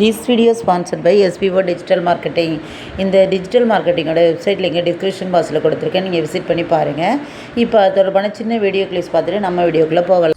This video sponsored by SPO digital marketing இந்த digital மார்க்கெட்டிங்கோட website link description பாக்ஸில் கொடுத்துருக்கேன். நீங்கள் விசிட் பண்ணி பாருங்கள் இப்போ தொடர்பான சின்ன வீடியோ கிளிப்ஸ் பார்த்துட்டு நம்ம வீடியோக்குள்ளே போகலாம்.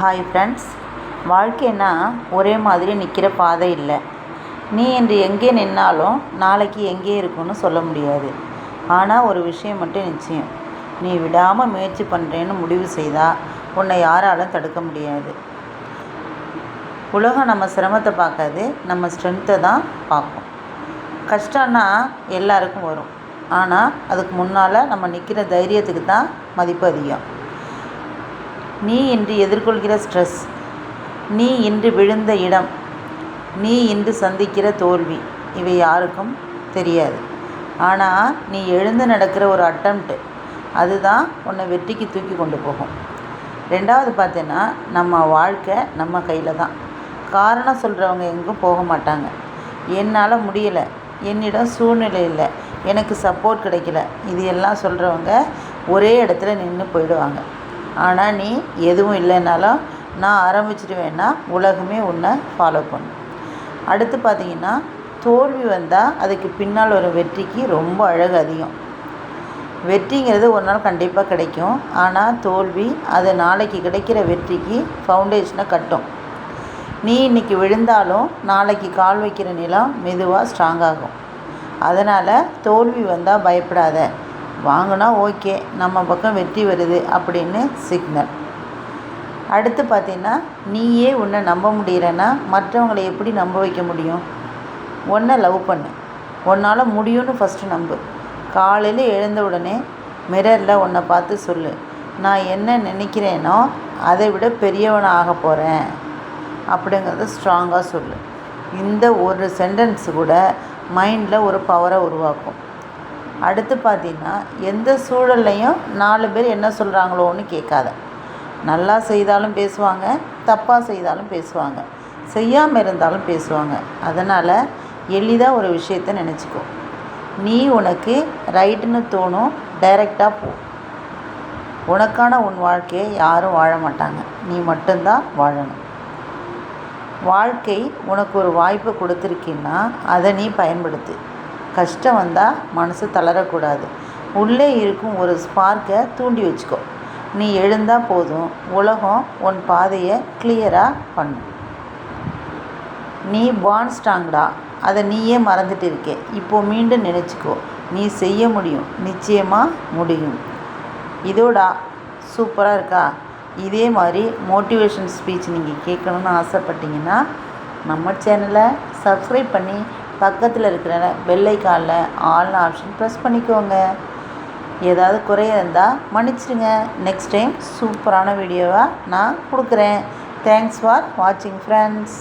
ஹாய் ஃப்ரெண்ட்ஸ் வாழ்க்கைன்னா ஒரே மாதிரி நிற்கிற பாதை இல்லை. நீ இன்று எங்கே நின்னாலும் நாளைக்கு எங்கே இருக்குன்னு சொல்ல முடியாது. ஆனால் ஒரு விஷயம் மட்டும் நிச்சயம். நீ விடாமல் முயற்சி பண்ணுறேன்னு முடிவு செய்தால் உன்னை யாராலும் தடுக்க முடியாது. உலகம் நம்ம சிரமத்தை பார்க்காது நம்ம ஸ்ட்ரென்த்தை தான் பார்க்கும். கஷ்டம்னா எல்லாருக்கும் வரும். ஆனால் அதுக்கு முன்னால் நம்ம நிற்கிற தைரியத்துக்கு தான் மதிப்பு அதிகம். நீ இன்று எதிர்கொள்கிற ஸ்ட்ரெஸ் நீ இன்று விழுந்த இடம் நீ இன்று சந்திக்கிற தோல்வி இவை யாருக்கும் தெரியாது. ஆனால் நீ எழுந்து நடக்கிற ஒரு அட்டம்ப்ட் அதுதான் உன்னை வெற்றிக்கு தூக்கி கொண்டு போகும். ரெண்டாவது பார்த்தீங்கன்னா நம்ம வாழ்க்கை நம்ம கையில் தான். காரணம் சொல்கிறவங்க எங்கும் போக மாட்டாங்க. என்னால் முடியலை என்னிடம் சூழ்நிலை இல்லை எனக்கு சப்போர்ட் கிடைக்கல இது எல்லாம் சொல்கிறவங்க ஒரே இடத்துல நின்று போயிடுவாங்க. ஆனால் நீ எதுவும் இல்லைனாலும் நான் ஆரம்பிச்சிடுவேன்னா உலகமே உன்னை ஃபாலோ பண்ணும். அடுத்து பார்த்தீங்கன்னா தோல்வி வந்தால் அதுக்கு பின்னால் ஒரு வெற்றிக்கு ரொம்ப அழகு அதிகம். வெற்றிங்கிறது ஒரு நாள் கண்டிப்பாக கிடைக்கும். ஆனால் தோல்வி அது நாளைக்கு கிடைக்கிற வெற்றிக்கு ஃபவுண்டேஷனை கட்டும். நீ இன்னைக்கு விழுந்தாலும் நாளைக்கு கால் வைக்கிற நிலம் மெதுவாக ஸ்ட்ராங் ஆகும். அதனால் தோல்வி வந்தால் பயப்படாத. வாங்கினா ஓகே நம்ம பக்கம் வெற்றி வருது அப்படின்னு சிக்னல் அடுத்து பார்த்தீங்கன்னா நீயே உன்னை நம்ப முடியலன்னா மற்றவங்களை எப்படி நம்ப வைக்க முடியும்? ஒன்றை லவ் பண்ணு. உன்னால் முடியும்னு ஃபஸ்ட்டு நம்பு. காலையில் எழுந்த உடனே மிரரில் உன்னை பார்த்து சொல்லு. நான் என்ன நினைக்கிறேனோ அதை விட பெரியவனாக ஆக போகிறேன் அப்படிங்கிறத ஸ்ட்ராங்காக சொல்லு. இந்த ஒரு சென்டென்ஸ் கூட மைண்டில் ஒரு பவரை உருவாக்கும். அடுத்து பார்த்தீங்கன்னா எந்த சூழல்லையும் நாலு பேர் என்ன சொல்கிறாங்களோன்னு கேட்காத. நல்லா செய்தாலும் பேசுவாங்க தப்பாக செய்தாலும் பேசுவாங்க செய்யாமல் இருந்தாலும் பேசுவாங்க. அதனால் எளிதாக ஒரு விஷயத்த நினச்சிக்கோ. நீ உனக்கு ரைட்டுன்னு தோணும் டைரெக்டாக போ. உனக்கான உன் வாழ்க்கையை யாரும் வாழ மாட்டாங்க. நீ மட்டும்தான் வாழணும். வாழ்க்கை உனக்கு ஒரு வாய்ப்பு கொடுத்துருக்கின்னா அதை நீ பயன்படுத்து. கஷ்டம் வந்தால் மனசு தளரக்கூடாது. உள்ளே இருக்கும் ஒரு ஸ்பார்க்கை தூண்டி வச்சுக்கோ. நீ எழுந்தால் போதும். உலகம் உன் பாதையை கிளியராக பண்ணும். நீ பான் ஸ்ட்ராங்டா அதை நீயே மறந்துட்டு இருக்கே. இப்போ மீண்டும் நினச்சிக்கோ. நீ செய்ய முடியும். நிச்சயமாக முடியும். இதோடா. சூப்பராக இருக்கா? இதே மாதிரி மோட்டிவேஷன் ஸ்பீச் நீங்கள் கேட்கணுன்னு ஆசைப்பட்டீங்கன்னா நம்ம சேனலை சப்ஸ்கிரைப் பண்ணி பக்கத்தில் இருக்கிற வெள்ளைக்காலில் ஆல் ஆப்ஷன் ப்ரெஸ் பண்ணிக்கோங்க. ஏதாவது குறை இருந்தால் மன்னிச்சிடுங்க. நெக்ஸ்ட் டைம் சூப்பரான வீடியோவாக நான் கொடுக்குறேன். தேங்க்ஸ் ஃபார் வாட்சிங் ஃப்ரெண்ட்ஸ்